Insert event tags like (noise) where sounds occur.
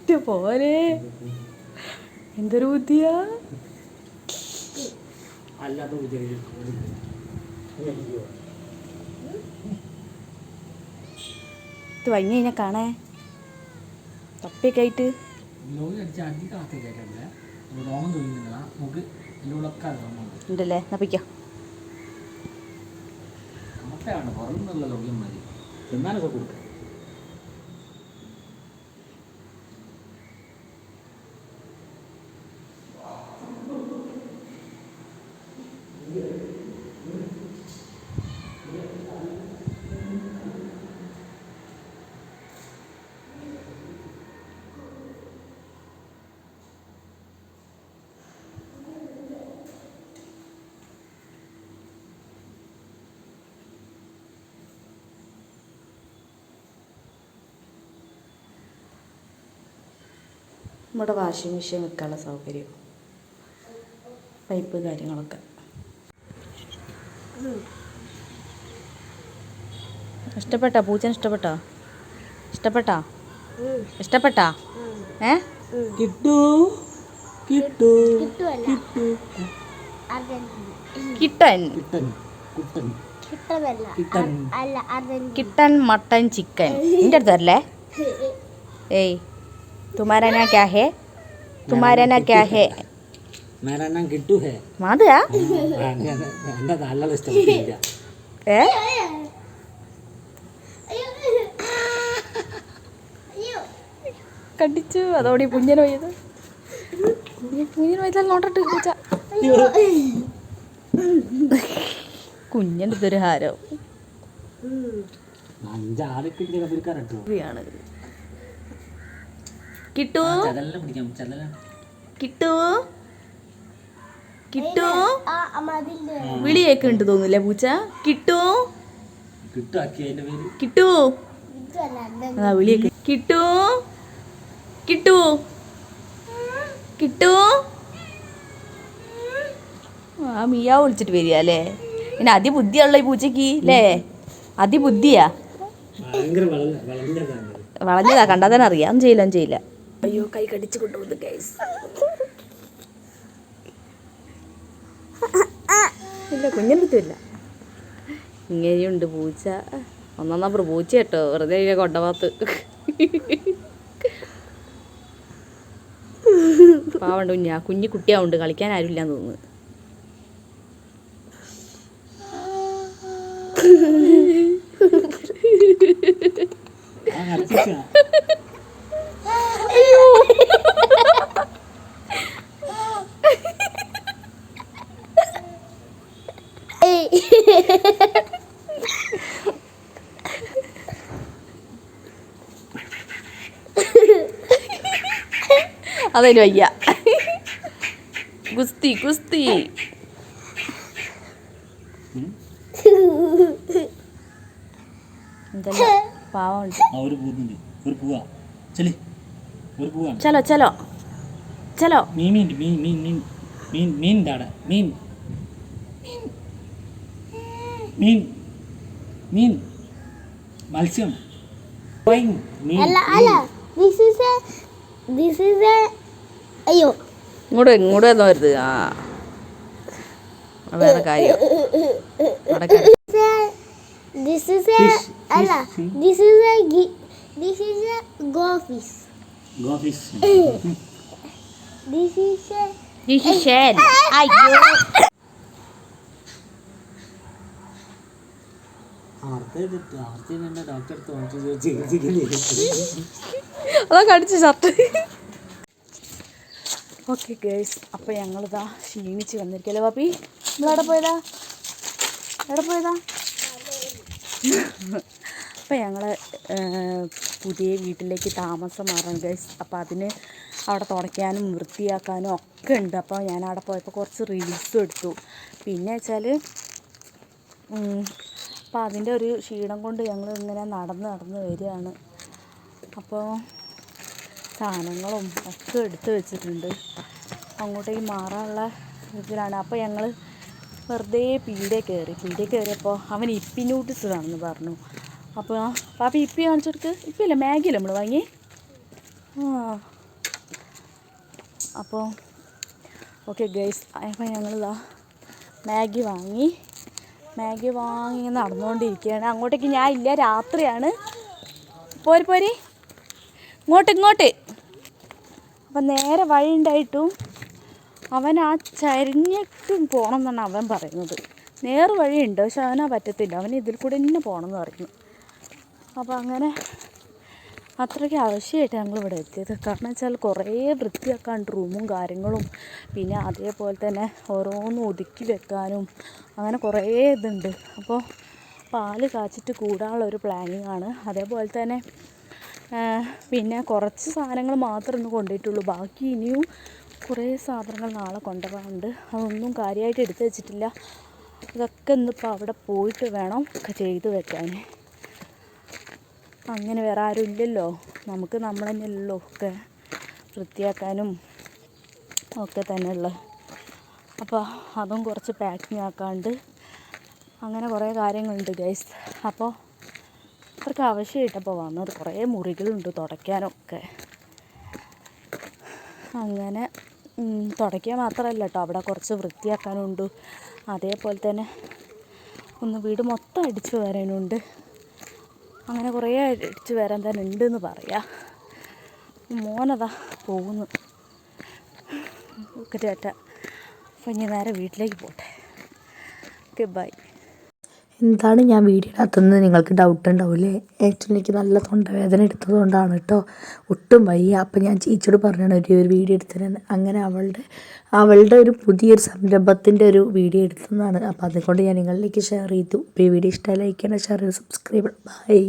ഇത് പോരെ എന്തൊരു ബുദ്ധിയാ? അല്ലാത്ത ഇത് വൈകി കഴിഞ്ഞാൽ കാണേ. തപ്പിയൊക്കെ ആയിട്ട് ഉണ്ടല്ലേ? നപ്പിക്കോ പുറന്നുള്ള ലോകം മതി തിന്നാനൊക്കെ കൊടുക്കാം നമ്മുടെ വാഷിംഗ് മെഷീൻ വെക്കാനുള്ള സൗകര്യം. പൈപ്പ് കാര്യങ്ങളൊക്കെ. ഇഷ്ടപ്പെട്ട? പൂച്ച ഇഷ്ടപ്പെട്ടോ? ഇഷ്ടപ്പെട്ടാ? ഇഷ്ടപ്പെട്ടാ? ഏ? കിട്ടു. കിട്ടു. കിട്ടു. കിട്ടൻ. കിട്ടൻ. Mutton chicken. എന്റെ അടുത്തല്ലേ ഏയ്. തുമാരാ നാ ക്യാ ഹേ തുമാരാ നാ ക്യാ ഹേ മേരാ നാം കിട്ടു ഹേ മാതുവാ എന്റെ നല്ല ഇഷ്ടപ്പെട്ടില്ല ഏ കടിച്ചു. അതോടെ കുഞ്ഞിന് പോയത് കുഞ്ഞിന് പോയതാൽ നോട്ടിട്ട് പൂച്ച കുഞ്ഞിന്റെ ഇതൊരു അഞ്ചാറ് അഞ്ചാളൊക്കെ കബരിക്കാരട്ടോ ആണ് കിട്ടു. കിട്ടു. കിട്ടു. വിളി കേൾക്കുന്നുണ്ട് തോന്നുന്നില്ലേ പൂച്ച? കിട്ടു. കിട്ടു. അതാ പേര് കിട്ടു കിട്ടു. കിട്ടു. കിട്ടു. ആ മിയാ വിളിച്ചിട്ട് വരിക അല്ലേ? പിന്നെ അതിബുദ്ധിയുള്ള ഈ പൂച്ചക്ക് അല്ലേ? അതിബുദ്ധിയാ. വളഞ്ഞതാ കണ്ടാൽ തന്നെ അറിയാം. ഒന്നും ചെയ്യില്ല ഒന്നും ചെയ്യില്ല. അയ്യോ കൈ കടിച്ചു കൊണ്ടുപോകുന്നു ഗൈസ് ഇല്ല കുഞ്ഞിനടുത്തില്ല ഇങ്ങനെയുണ്ട് പൂച്ച. ഒന്നാം നമ്പർ പൂച്ച കേട്ടോ വെറുതെ കൊണ്ടവാത്ത് പാവണ്ട് കുഞ്ഞാ. കുഞ്ഞു കുട്ടിയാവുണ്ട് കളിക്കാൻ ആരുമില്ലാന്ന് തോന്നുന്നു. ആ കരച്ചിച്ച അതൊരു വയ്യ. ഗുസ്തി ഗുസ്തി. പാവമുണ്ട് ഒരു പൂവുണ്ട് ഒരു പൂവാ. ചെലി ചലോ ചലോ. ചലോ. മീൻ മീൻ മീൻ മീൻ മീൻ മീൻ മീൻ താടെ മീൻ. മീൻ. മീൻ. മത്സ്യം. പോയിങ്, മീൻ. അല്ല അല്ല. This is a this is a അയ്യോ. ഇങ്ങോട്ട് ഇങ്ങോട്ട് വന്നു വരുത്. ആ. വേറെ കാര്യം. അവിടെ ക- ദിസ് ഈസ് എ Fish, അല്ല fish. This is a this is is a (laughs) This is shed. Doctor അടുത്ത് വന്നിട്ട് ചികിത്സിക്കുന്നത് അതാ കടിച്ചു ഷർട്ട്. ഓക്കെ ഗേഴ്സ് അപ്പോൾ ഞങ്ങളിതാ ക്ഷീണിച്ച് വന്നിരിക്കല്ലേ പാപ്പി? നമ്മളെവിടെ പോയതാ? എവിടെ പോയതാ? അപ്പോൾ ഞങ്ങൾ പുതിയ വീട്ടിലേക്ക് താമസം മാറണം ഗൈസ് അപ്പോൾ അതിന് അവിടെ തുടയ്ക്കാനും വൃത്തിയാക്കാനും ഒക്കെ ഉണ്ട്. അപ്പോൾ ഞാൻ അവിടെ പോയപ്പോൾ കുറച്ച് റീൽസും എടുത്തു. പിന്നെ വെച്ചാൽ അപ്പോൾ അതിന്റെ ഒരു ക്ഷീണം കൊണ്ട് ഞങ്ങൾ ഇങ്ങനെ നടന്ന് നടന്ന് വരികയാണ്. അപ്പോൾ സാധനങ്ങളും ഒക്കെ എടുത്ത് വെച്ചിട്ടുണ്ട്. അങ്ങോട്ടേക്ക് മാറാനുള്ള ഇതിലാണ്. അപ്പോൾ ഞങ്ങൾ വെറുതെ പീടിയ കയറി. പീടിയ കയറിയപ്പോൾ അവൻ ഇപ്പി നൂഡിൽസ് വേണമെന്ന് പറഞ്ഞു. അപ്പോൾ പാപ്പി ഇപ്പി കാണിച്ചെടുക്ക്. ഇപ്പില്ല മാഗിയല്ലേ നമ്മൾ വാങ്ങി ആ. അപ്പോൾ ഓക്കെ ഗൈസ് അപ്പോൾ ഞങ്ങളിതാ മാഗി വാങ്ങി. മാഗി വാങ്ങി നടന്നുകൊണ്ടിരിക്കുകയാണ് അങ്ങോട്ടേക്ക് ഞാൻ ഇല്ല രാത്രിയാണ്. പോരി പോരി. ഇങ്ങോട്ട് ഇങ്ങോട്ട്. അപ്പം നേരെ വഴി ഉണ്ടായിട്ടും അവൻ ആ ചരിഞ്ഞിട്ടും പോകണം എന്നാണ് അവൻ പറയുന്നത്. നേർ വഴിയുണ്ട് പക്ഷെ അവനാ പറ്റത്തില്ല. അവൻ ഇതിൽ കൂടെ തന്നെ പോകണം എന്ന് പറയുന്നു. അപ്പോൾ അങ്ങനെ അത്രയ്ക്ക് ആവശ്യമായിട്ട് ഞങ്ങൾ ഇവിടെ എത്തിയത്. കാരണം വെച്ചാൽ കുറേ വൃത്തിയാക്കാണ്ട് റൂമും കാര്യങ്ങളും പിന്നെ അതേപോലെ തന്നെ ഓരോന്നും ഒതുക്കി വെക്കാനും അങ്ങനെ കുറേ ഇതുണ്ട്. അപ്പോൾ പാൽ കാച്ചിട്ട് കൂടാനുള്ള ഒരു പ്ലാനിങ് ആണ്. അതേപോലെ തന്നെ പിന്നെ കുറച്ച് സാധനങ്ങൾ മാത്രമേ ഇന്ന് കൊണ്ടുപോയിട്ടുള്ളൂ. ബാക്കി ഇനിയും കുറേ സാധനങ്ങൾ നാളെ കൊണ്ടുപോകാനുണ്ട്. അതൊന്നും കാര്യമായിട്ട് എടുത്തു വെച്ചിട്ടില്ല. ഇതൊക്കെ ഇന്നിപ്പോൾ അവിടെ പോയിട്ട് വേണം ചെയ്ത് വെക്കാൻ. അങ്ങനെ വേറെ ആരും ഇല്ലല്ലോ. നമുക്ക് നമ്മൾ തന്നെയല്ലോ ഒക്കെ വൃത്തിയാക്കാനും ഒക്കെ തന്നെയുള്ള അപ്പോൾ അതും കുറച്ച് പാക്കിങ് ആക്കാണ്ട് അങ്ങനെ കുറേ കാര്യങ്ങളുണ്ട് ഗൈസ് അപ്പോൾ അവർക്ക് ആവശ്യമായിട്ടപ്പോൾ വന്നത് കുറേ മുറികളുണ്ട് തുടയ്ക്കാനൊക്കെ. അങ്ങനെ തുടയ്ക്കുക മാത്രമല്ല കേട്ടോ അവിടെ കുറച്ച് വൃത്തിയാക്കാനുണ്ട്. അതേപോലെ തന്നെ ഒന്ന് വീട് മൊത്തം അടിച്ചു വരാനുണ്ട്. അങ്ങനെ കുറേ അടിച്ച് വരാൻ തന്നെ ഉണ്ടെന്ന് പറയാം മോനതാ പോകുന്നു ഒക്കെ ചേട്ടാ ഇനി നേരെ വീട്ടിലേക്ക് പോട്ടെ ഓക്കെ ബൈ എന്താണ് ഞാൻ വീഡിയോ ഇടാത്തതെന്ന് നിങ്ങൾക്ക് ഡൗട്ട് ഉണ്ടാവില്ലേ ആക്ച്വലി എനിക്ക് നല്ല തൊണ്ടവേദന എടുത്തത് കൊണ്ടാണ് കേട്ടോ ഒട്ടും വയ്യ. അപ്പം ഞാൻ ചേച്ചിയോട് പറഞ്ഞാണ് ഒരു ഒരു വീഡിയോ എടുത്തതെന്ന് അങ്ങനെ അവളുടെ അവളുടെ ഒരു പുതിയൊരു സംരംഭത്തിന്റെ ഒരു വീഡിയോ എടുത്തതാണ് അപ്പോൾ അതുകൊണ്ട് ഞാൻ നിങ്ങളിലേക്ക് ഷെയർ ചെയ്തു. അപ്പോൾ ഈ വീഡിയോ ഇഷ്ടമായി ലൈക്ക് ചെയ്യണം ഷെയർ ചെയ്ത് സബ്സ്ക്രൈബ് ബൈ